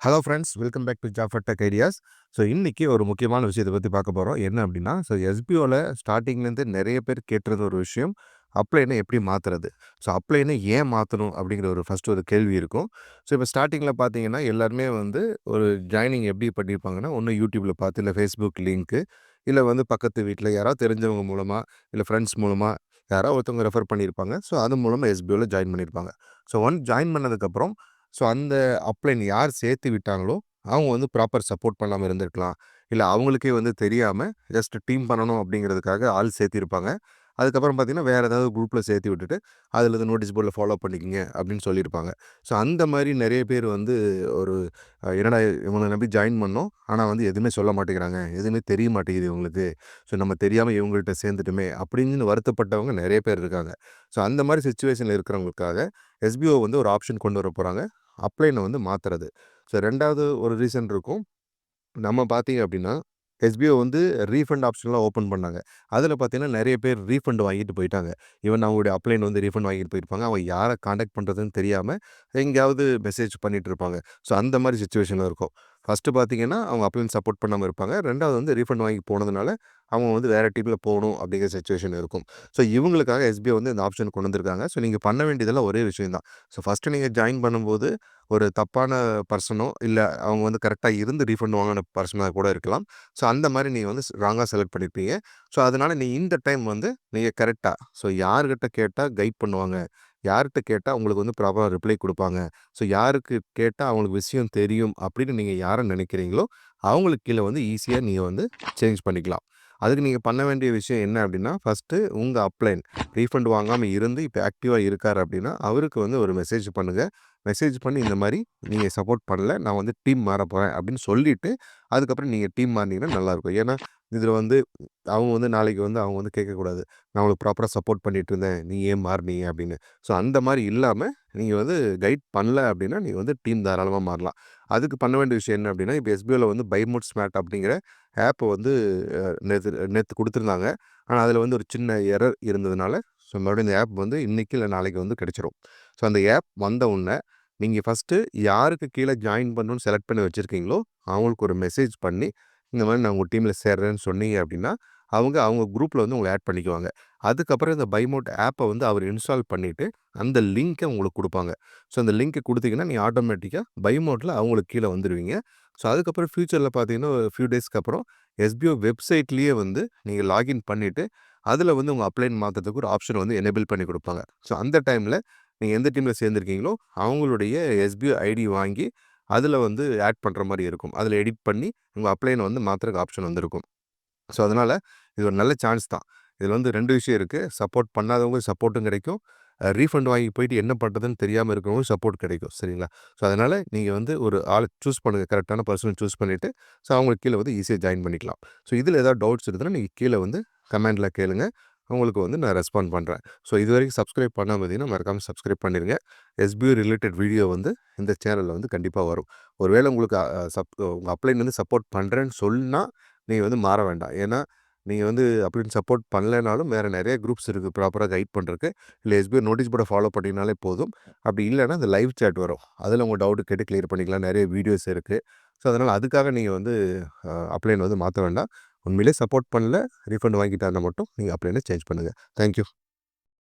Hello friends welcome back to Jafar tech ideas so இன்றைக்கி ஒரு முக்கியமான விஷயத்தை பற்றி பார்க்க போகிறோம் என்ன அப்படின்னா ஸோ எஸ்பிஓவில் ஸ்டார்டிங்லேருந்து நிறைய பேர் கேட்டுறது ஒரு விஷயம். அப்ளைனை எப்படி மாற்றுறது ஸோ அப்ளைனை ஏன் மாற்றணும் அப்படிங்கிற ஒரு ஃபஸ்ட்டு ஒரு கேள்வி இருக்கும். ஸோ இப்போ ஸ்டார்டிங்கில் பார்த்தீங்கன்னா எல்லாருமே வந்து ஒரு ஜாயினிங் எப்படி பண்ணியிருப்பாங்கன்னா ஒன்று யூடியூப்பில் பார்த்து இல்லை ஃபேஸ்புக் லிங்க்கு இல்லை வந்து பக்கத்து வீட்டில் யாராவது தெரிஞ்சவங்க மூலமாக இல்லை ஃப்ரெண்ட்ஸ் மூலமாக யாராவது ஒருத்தவங்க ரெஃபர் பண்ணியிருப்பாங்க ஸோ அது மூலமாக எஸ்பிஓவில் ஜாயின் பண்ணியிருப்பாங்க ஸோ ஒன் ஜாயின் பண்ணதுக்கப்புறம் ஸோ அந்த அப்ளைன் யார் சேர்த்து விட்டாங்களோ அவங்க வந்து ப்ராப்பர் சப்போர்ட் பண்ணாமல் இருந்திருக்கலாம். இல்லை அவங்களுக்கே வந்து தெரியாமல் ஜஸ்ட் டீம் பண்ணணும் அப்படிங்கிறதுக்காக ஆள் சேர்த்திருப்பாங்க. அதுக்கப்புறம் பார்த்தீங்கன்னா வேறு ஏதாவது குரூப்பில் சேர்த்து விட்டுட்டு அதில் இருந்து நோட்டீஸ் போர்டில் ஃபாலோ பண்ணிக்கிங்க அப்படின்னு சொல்லியிருப்பாங்க. ஸோ அந்த மாதிரி நிறைய பேர் வந்து ஒரு என்னடா இவங்களை நம்பி ஜாயின் பண்ணோம் ஆனால் வந்து எதுவுமே சொல்ல மாட்டேங்கிறாங்க. எதுவுமே தெரிய மாட்டேங்குது இவங்களுக்கு. ஸோ நம்ம தெரியாமல் இவங்கள்ட்ட சேர்ந்துட்டுமே அப்படின்னு வருத்தப்பட்டவங்க நிறைய பேர் இருக்காங்க. ஸோ அந்த மாதிரி சுச்சுவேஷனில் இருக்கிறவங்களுக்காக எஸ்பிஓ வந்து ஒரு ஆப்ஷன் கொண்டு வர போகிறாங்க அப்ளைனை வந்து மாற்றுறது ஸோ ரெண்டாவது ஒரு ரீசன் இருக்கும். நம்ம பார்த்தீங்க அப்படின்னா எஸ்பிஓ வந்து ரீஃபண்ட் ஆப்ஷன்லாம் ஓப்பன் பண்ணாங்க. அதில் பார்த்தீங்கன்னா நிறைய பேர் ரீஃபண்ட் வாங்கிட்டு போயிட்டாங்க. ஈவன் அவங்களுடைய அப்ளைன் வந்து ரீஃபண்ட் வாங்கிட்டு போயிருப்பாங்க. அவங்க யாரை காண்டாக்ட் பண்ணுறதுன்னு தெரியாமல் எங்கேயாவது மெசேஜ் பண்ணிகிட்டு இருப்பாங்க. ஸோ அந்த மாதிரி சுச்சுவேஷனில் இருக்கும். ஃபஸ்ட்டு பார்த்தீங்கன்னா அவங்க அப்பயும் சப்போர்ட் பண்ணாமல் இருப்பாங்க. ரெண்டாவது வந்து ரீஃபண்ட் வாங்கி போனதுனால அவங்க வந்து வேறு டீமில் போகணும் அப்படிங்கிற சுச்சுவேஷன் இருக்கும். ஸோ இவங்களுக்காக எஸ்பிஐ வந்து இந்த ஆப்ஷன் கொண்டு வந்திருக்காங்க. ஸோ நீங்கள் பண்ண வேண்டியதெல்லாம் ஒரே விஷயம் தான். ஸோ ஃபஸ்ட்டு நீங்கள் ஜாயின் பண்ணும்போது ஒரு தப்பான பர்சனோ இல்லை அவங்க வந்து கரெக்டாக இருந்து ரீஃபண்ட் வாங்கின பர்சனாக கூட இருக்கலாம். ஸோ அந்த மாதிரி நீங்கள் வந்து ராங்காக செலக்ட் பண்ணியிருப்பீங்க ஸோ அதனால் நீ இந்த டைம் வந்து நீங்கள் கரெக்டாக ஸோ யார்கிட்ட கேட்டால் கைட் பண்ணுவாங்க. யார்கிட்ட கேட்டால் உங்களுக்கு வந்து ப்ராப்பராக ரிப்ளை கொடுப்பாங்க. ஸோ யாருக்கு கேட்டால் அவங்களுக்கு விஷயம் தெரியும் அப்படின்னு நீங்கள் யாரை நினைக்கிறீங்களோ அவங்களுக்கு கீழே வந்து ஈஸியாக நீங்கள் வந்து சேஞ்ச் பண்ணிக்கலாம். அதுக்கு நீங்கள் பண்ண வேண்டிய விஷயம் என்ன அப்படின்னா ஃபஸ்ட்டு உங்கள் அப்ளைன் ரீஃபண்ட் வாங்காமல் இருந்து இப்போ ஆக்டிவாக இருக்கார் அப்படின்னா அவருக்கு வந்து ஒரு மெசேஜ் பண்ணுங்கள் மெசேஜ் பண்ணி இந்த மாதிரி நீங்கள் சப்போர்ட் பண்ணல நான் வந்து டீம் மாற போகிறேன் அப்படின்னு சொல்லிவிட்டு அதுக்கப்புறம் நீங்கள் டீம் மாறினீங்கன்னா நல்லாயிருக்கும் ஏன்னா இதில் வந்து அவங்க வந்து நாளைக்கு வந்து அவங்க வந்து கேட்கக்கூடாது. நான் உங்களுக்கு ப்ராப்பராக சப்போர்ட் பண்ணிட்டு இருந்தேன் நீ ஏன் மாறினீங்க? அப்படின்னு. ஸோ அந்த மாதிரி இல்லாமல் நீங்கள் வந்து கைட் பண்ணல அப்படின்னா நீங்கள் வந்து டீம் தாராளமாக மாறலாம். அதுக்கு பண்ண வேண்டிய விஷயம் என்ன அப்படின்னா இப்போ எஸ்பிஐயில் வந்து பைமோட் ஸ்மார்ட் அப்படிங்கிற ஆப்பை வந்து நேற்று நேற்று கொடுத்துருந்தாங்க. ஆனால் அதில் வந்து ஒரு சின்ன எரர் இருந்ததுனால ஸோ மறுபடியும் இந்த ஆப் வந்து இன்றைக்கி இல்லை நாளைக்கு வந்து கிடச்சிரும். ஸோ அந்த ஆப் வந்த உடனே நீங்கள் ஃபஸ்ட்டு யாருக்கு கீழே ஜாயின் பண்ணணும்னு செலக்ட் பண்ணி வச்சுருக்கீங்களோ அவங்களுக்கு ஒரு மெசேஜ் பண்ணி இந்த மாதிரி நான் உங்கள் டீமில் சேர்றேன்னு சொன்னீங்க அப்படின்னா அவங்க அவங்க குரூப்பில் வந்து உங்களை ஆட் பண்ணிக்குவாங்க. அதுக்கப்புறம் இந்த பைமோட் ஆப்பை வந்து அவர் இன்ஸ்டால் பண்ணிவிட்டு அந்த லிங்க்கை உங்களுக்கு கொடுப்பாங்க. ஸோ அந்த லிங்க்கை கொடுத்தீங்கன்னா நீங்கள் ஆட்டோமேட்டிக்காக பைமோட்டில் அவங்களுக்கு கீழே வந்துடுவீங்க ஸோ அதுக்கப்புறம் ஃப்யூச்சரில் பார்த்தீங்கன்னா ஒரு ஃபியூ டேஸ்க்கு அப்புறம் எஸ்பிஓ வெப்சைட்லேயே வந்து நீங்கள் லாகின் பண்ணிவிட்டு அதில் வந்து உங்கள் அப்ளைன் மாற்றுறதுக்கு ஒரு ஆப்ஷன் வந்து எனேபிள் பண்ணி கொடுப்பாங்க. ஸோ அந்த டைமில் நீங்கள் எந்த டீமில் சேர்ந்துருக்கீங்களோ அவங்களுடைய எஸ்பிஐ ஐடி வாங்கி அதில் வந்து ஆட் பண்ணுற மாதிரி இருக்கும். அதில் எடிட் பண்ணி உங்கள் அப்ளைனை வந்து மாற்றுறதுக்கு ஆப்ஷன் வந்துருக்கும். ஸோ அதனால் இது ஒரு நல்ல சான்ஸ் தான். இதில் வந்து ரெண்டு விஷயம் இருக்குது சப்போர்ட் பண்ணாதவங்க சப்போர்ட்டும் கிடைக்கும். ரீஃபண்ட் வாங்கி போயிட்டு என்ன பண்ணுறதுன்னு தெரியாமல் இருக்கிறவங்க சப்போர்ட் கிடைக்கும். சரிங்களா? ஸோ அதனால் நீங்கள் வந்து ஒரு ஆள் சூஸ் பண்ணுங்கள் கரெக்டான பர்சனை சூஸ் பண்ணிவிட்டு ஸோ அவங்களுக்கு கீழே வந்து ஈஸியாக ஜாயின் பண்ணிக்கலாம். ஸோ இதில் ஏதாவது டவுட்ஸ் இருக்குதுன்னா நீங்கள் கீழே வந்து கமெண்டில் கேளுங்கள் உங்களுக்கு வந்து நான் ரெஸ்பாண்ட் பண்ணுறேன் ஸோ இது வரைக்கும் சப்ஸ்கிரைப் பண்ணால் பார்த்தீங்கன்னா மறக்காமல் சப்ஸ்கிரைப் பண்ணிடுங்க எஸ்பிஐ ரிலேட்டட் வீடியோ வந்து இந்த சேனலில் வந்து கண்டிப்பாக வரும். ஒருவேளை உங்களுக்கு சப் உங்கள் அப்ளைன் வந்து சப்போர்ட் பண்ணுறேன்னு சொன்னால் நீங்கள் வந்து மாற வேண்டாம். ஏன்னா நீங்கள் வந்து அப்படின்னு சப்போர்ட் பண்ணலைனாலும் வேறு நிறைய குரூப்ஸ் இருக்குது ப்ராப்பராக கைட் பண்ணுறதுக்கு இல்லை எஸ்பிஐ நோட்டீஸ் போர்டை ஃபாலோ பண்ணினாலே போதும். அப்படி இல்லைன்னா அந்த லைவ் சேட் வரும். அதில் உங்கள் டவுட்டு கேட்டு கிளியர் பண்ணிக்கலாம். நிறைய வீடியோஸ் இருக்குது ஸோ அதனால் அதுக்காக நீங்கள் வந்து அப்ளைன் வந்து மாற்ற வேண்டாம். உண்மையிலே சப்போர்ட் பண்ணல ரீஃபண்ட் வாங்கிட்டாருன்னா மட்டும் நீங்கள் அப்ளைனை சேஞ்ச் பண்ணுங்கள் தேங்க்யூ